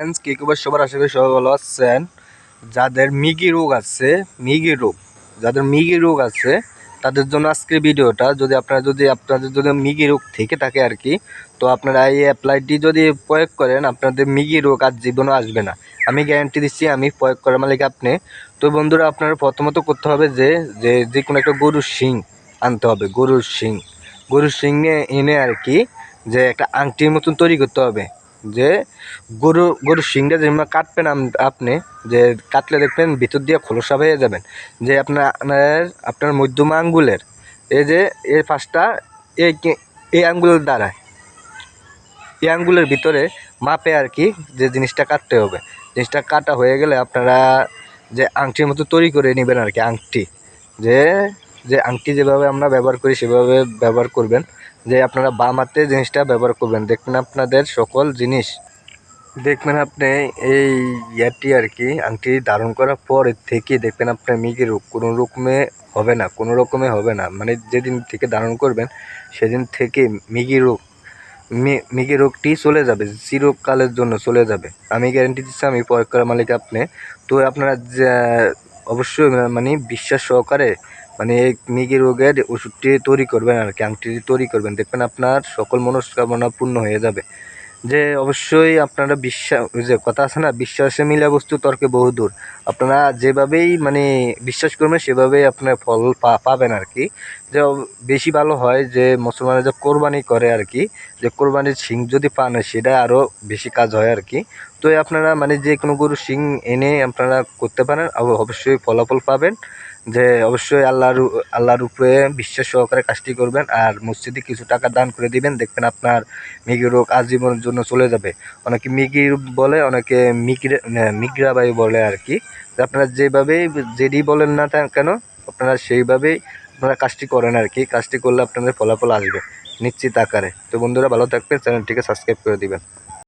Friends সবার আশা করি সবাই ভালো আছেন। যাদের মিগি রোগ আছে, মিগি রোগ, যাদের মিগি রোগ আছে, তাদের জন্য আজকের ভিডিওটা, যদি আপনারা যদি, আপনাদের যদি মিগি রোগ থেকে থাকে আর কি, তো আপনারা এই অ্যাপ্লাইটি যদি প্রয়োগ করেন, আপনাদের মিগি রোগ আর জীবনও আসবে না। আমি গ্যারান্টি দিচ্ছি, আমি প্রয়োগ করার মালিক আপনি। তো বন্ধুরা, আপনারা প্রথমত করতে হবে যে যে যে কোনো একটা গরুর শিং আনতে হবে, গরুর শিং। গরুর শিং এনে আর কি, যে একটা আংটির মতন তৈরি করতে হবে। যে গরু গরুর শিংটা যেমন কাটবেন আপনি, যে কাটলে দেখবেন ভিতর দিয়ে খোলসা হয়ে যাবেন। যে আপনার আপনার মধ্যম আঙ্গুলের, এই যে এই পাঁচটা এই এই আঙ্গুলের দ্বারা। এই আঙ্গুলের ভিতরে মাপে আর কি যে জিনিসটা কাটতে হবে। জিনিসটা কাটা হয়ে গেলে আপনারা যে আংটির মতো তৈরি করে নেবেন আর কি, আংটি। যে যে আংটি যেভাবে আমরা ব্যবহার করি, সেভাবে ব্যবহার করবেন। যে আপনারা বাম হাতে জিনিসটা ব্যবহার করবেন। দেখবেন আপনাদের সকল জিনিস, দেখবেন আপনি এই ইয়ারটি আর কি, আংটি ধারণ করার পর থেকে দেখবেন আপনার মিগি রোগ কোনো রকমে হবে না, কোনো রকমে হবে না। মানে যেদিন থেকে ধারণ করবেন, সেদিন থেকে মিগি রোগ মিগি রোগটি চলে যাবে চিরকালের জন্য চলে যাবে। আমি গ্যারেন্টি দিচ্ছি, আমি প্রয়োগ করার মালিক আপনি। তো আপনারা অবশ্যই মানে বিশ্বাস সহকারে মানে এই মিগি রোগের ওষুধটি তৈরি করবেন আর কি, আংটিটি তৈরি করবেন। দেখবেন আপনার সকল মনস্কামনা পূর্ণ হয়ে যাবে। যে অবশ্যই আপনারা বিশ্বাস যে কথা আছে না, বিশ্বাসে মিলা বস্তু তর্কে বহুদূর আপনারা যেভাবেই মানে বিশ্বাস করবেন, সেভাবেই আপনার ফল পাবেন আর কি যে বেশি ভালো হয় যে মুসলমানরা যে কোরবানি করে আর কি যে কোরবানির শিং যদি পান, সেটা আরও বেশি কাজ হয় আর কি তো আপনারা মানে যে কোনো গরু শিং এনে আপনারা করতে পারেন অবশ্যই ফলাফল পাবেন। যে অবশ্যই আল্লাহর আল্লাহর উপরে বিশ্বাস সহকারে কাজটি করবেন, আর মসজিদে কিছু টাকা দান করে দিবেন। দেখবেন আপনার মিগি রোগ আজীবনের জন্য চলে যাবে। অনেকে মিগি বলে, অনেকে মিগরে বাই বলে আর কি আপনারা যেভাবেই যেটি বলেন না কেন, আপনারা সেইভাবেই আপনারা কাজটি করেন আর কি কাজটি করলে আপনাদের ফলাফল আসবে নিশ্চিত আকারে। তো বন্ধুরা, ভালো থাকবেন, চ্যানেলটিকে সাবস্ক্রাইব করে দিবেন।